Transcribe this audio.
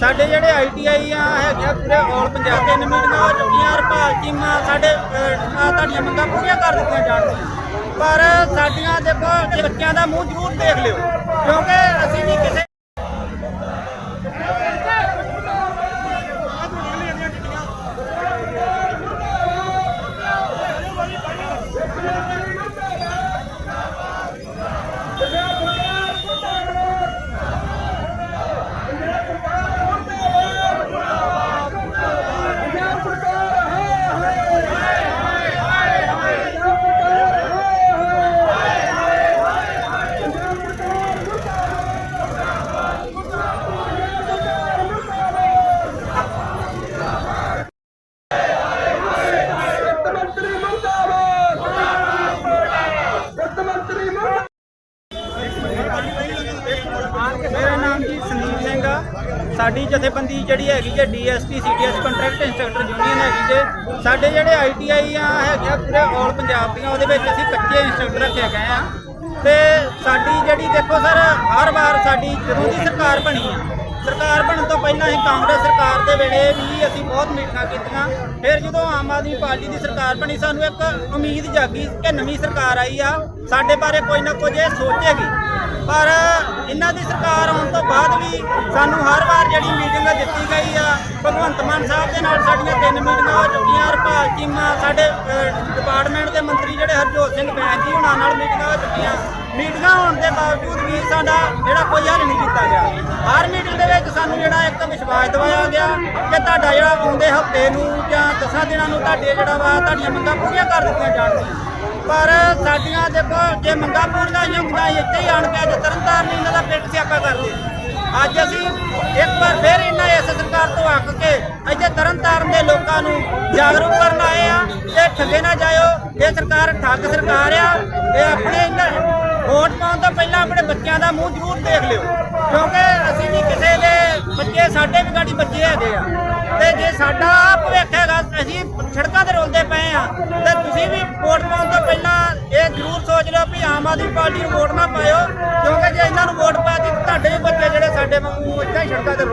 ਸਾਡੇ ਜਿਹੜੇ ਆਈਟੀਆਈ ਆ ਹੈਗੀਆਂ ਪੂਰੇ ਆਲ ਪੰਜਾਬ ਦੇ ਮੀਟਿੰਗਾਂ ਹੋ ਚੁੱਕੀਆਂ ਹਰਪਾਲ ਟੀਮਾਂ ਸਾਡੇ ਅਹ, ਤੁਹਾਡੀਆਂ ਮੰਗਾਂ ਪੂਰੀਆਂ ਕਰ ਦਿੱਤੀਆਂ ਜਾਣਗੀਆਂ। ਪਰ ਸਾਡੀਆਂ ਦੇਖੋ ਬੱਚਿਆਂ ਦਾ ਮੂੰਹ ਜ਼ਰੂਰ ਦੇਖ ਲਿਓ ਕਿਉਂਕਿ ਅਸੀਂ ਵੀ ਕਿਸੇ ਵਿੱਤ ਮੰਤਰੀ ਮੁਰਦਾਬਾਦ ਵਿੱਤ ਮੰਤਰੀ ਮੁਰਦਾਬਾਦ ਮੇਰਾ ਨਾਮ ਜੀ ਸੰਦੀਪ ਸਿੰਘ ਆ ਸਾਡੀ ਜਥੇਬੰਦੀ ਜਿਹੜੀ ਹੈਗੀ ਜੇ DST CTS contract instructor union ਹੈਗੀ ਜੇ, ਸਾਡੇ ਜਿਹੜੇ ਆਈਟੀਆਈ ਆ, ਹੈਗੇ ਪੂਰੇ ਆਲ ਪੰਜਾਬ ਦੀਆਂ, ਉਹਦੇ ਵਿੱਚ ਅਸੀਂ ਕੱਚੇ ਇੰਸਟ੍ਰਕਟਰ ਰੱਖੇ ਗਏ ਆ। ਤੇ ਸਾਡੀ ਜਿਹੜੀ ਦੇਖੋ ਸਰ, ਹਰ ਵਾਰ ਸਾਡੀ, ਜਦੋਂ ਦੀ ਸਰਕਾਰ ਬਣੀ ਆ, ਸਰਕਾਰ ਬਣਨ ਤੋਂ ਪਹਿਲਾਂ ਅਸੀਂ ਕਾਂਗਰਸ ਸਰਕਾਰ ਦੇ ਵੇਲੇ ਵੀ ਅਸੀਂ ਬਹੁਤ ਮੀਟਿੰਗਾਂ ਕੀਤੀਆਂ। ਫਿਰ ਜਦੋਂ ਆਮ ਆਦਮੀ ਪਾਰਟੀ ਦੀ ਸਰਕਾਰ ਬਣੀ, ਸਾਨੂੰ ਇੱਕ ਉਮੀਦ ਜਾਗੀ ਕਿ ਨਵੀਂ ਸਰਕਾਰ ਆਈ ਆ, ਸਾਡੇ ਬਾਰੇ ਕੋਈ ਨਾ ਕੁਝ ਇਹ ਸੋਚੇਗੀ। ਪਰ ਇਹਨਾਂ ਦੀ ਸਰਕਾਰ ਆਉਣ ਤੋਂ ਬਾਅਦ ਵੀ ਸਾਨੂੰ ਹਰ ਵਾਰ ਜਿਹੜੀ ਮੀਟਿੰਗ ਦਿੱਤੀ ਗਈ ਆ, ਭਗਵੰਤ ਮਾਨ ਸਾਹਿਬ ਦੇ ਨਾਲ ਸਾਡੀਆਂ ਤਿੰਨ ਮੀਟਿੰਗਾਂ ਹੋ ਚੁੱਕੀਆਂ ਹਰਪਾਲ ਚੀਮਾ ਸਾਡੇ ਡਿਪਾਰਟਮੈਂਟ ਦੇ ਮੰਤਰੀ ਜਿਹੜੇ ਹਰਜੋਤ ਸਿੰਘ ਬੈਂਸ ਜੀ ਉਹਨਾਂ ਨਾਲ ਮੀਟਿੰਗਾਂ ਹੋ ਚੁੱਕੀਆਂ। ਮੀਟਿੰਗਾਂ ਹੋਣ ਦੇ ਬਾਵਜੂਦ ਵੀ ਸਾਡਾ ਜਿਹੜਾ ਕੋਈ ਹੱਲ ਨਹੀਂ ਕੀਤਾ ਗਿਆ। ਹਰ ਮੀਟਿੰਗ ਦੇ ਵਿੱਚ ਸਾਨੂੰ ਜਿਹੜਾ ਇੱਕ ਵਿਸ਼ਵਾਸ ਦਿਵਾਇਆ ਗਿਆ ਕਿ ਤੁਹਾਡਾ ਜਿਹੜਾ ਆਉਂਦੇ ਹਫ਼ਤੇ ਨੂੰ ਜਾਂ 10 ਦਿਨਾਂ ਨੂੰ ਤੁਹਾਡੇ ਜਿਹੜਾ ਵਾ ਤੁਹਾਡੀਆਂ ਮੰਗਾਂ ਪੂਰੀਆਂ ਕਰ ਦਿੱਤੀਆਂ ਜਾਣਗੀਆਂ। ਪਰ ਸਾਡੀਆਂ ਦੇਖੋ, ਜੇ ਮੰਗਾਂ ਪੂਰੀਆਂ ਹੀ ਇੱਥੇ ਹੀ ਆਣ ਕੇ ਅੱਜ ਤਰਨਤਾਰਨ ਇਹਨਾਂ ਦਾ ਪਿੰਡ ਸਿਆਪਾ ਕਰਦੇ। ਅੱਜ ਅਸੀਂ ਇੱਕ ਵਾਰ ਫਿਰ ਇਹਨਾਂ ਇਸ ਸਰਕਾਰ ਤੋਂ ਹੱਕ ਕੇ ਇੱਥੇ ਤਰਨਤਾਰਨ ਦੇ ਲੋਕਾਂ ਨੂੰ ਜਾਗਰੂਕ ਕਰਨ ਆਏ ਆ ਤੇ ਠੱਗੇ ਨਾ ਜਾਇਓ, ਇਹ ਸਰਕਾਰ ਠੱਗ ਸਰਕਾਰ ਆ, ਇਹ ਆਪਣੇ ਇਹਨਾਂ ਵੋਟ ਪਾਉਣ ਤੋਂ ਪਹਿਲਾਂ ਆਪਣੇ ਬੱਚਿਆਂ ਦਾ ਮੂੰਹ ਜ਼ਰੂਰ ਦੇਖ ਲਿਓ। ਕਿਉਂਕਿ ਅਸੀਂ ਵੀ ਕਿਸੇ ਦੇ ਬੱਚੇ, ਸਾਡੇ ਵੀ ਗਾੜੀ ਬੱਚੇ ਹੈਗੇ ਆ। ਤੇ ਜੇ ਸਾਡਾ ਆਹ ਭਵਿੱਖ ਹੈਗਾ, ਅਸੀਂ ਸੜਕਾਂ ਤੇ ਰੋਲਦੇ ਪਏ ਆ, ਤੇ ਤੁਸੀਂ ਵੀ ਵੋਟ ਪਾਉਣ ਤੋਂ ਪਹਿਲਾਂ ਇਹ ਜ਼ਰੂਰ ਸੋਚ ਲਿਓ ਵੀ ਆਮ ਆਦਮੀ ਪਾਰਟੀ ਨੂੰ ਵੋਟ ਨਾ ਪਾਇਓ, ਕਿਉਂਕਿ ਜੇ ਇਹਨਾਂ ਨੂੰ ਵੋਟ ਪਾਤੀ ਤੁਹਾਡੇ ਵੀ ਬੱਚੇ ਜਿਹੜੇ ਸਾਡੇ ਵਾਂਗੂ ਇੱਥੇ ਹੀ ਸੜਕਾਂ ਤੇ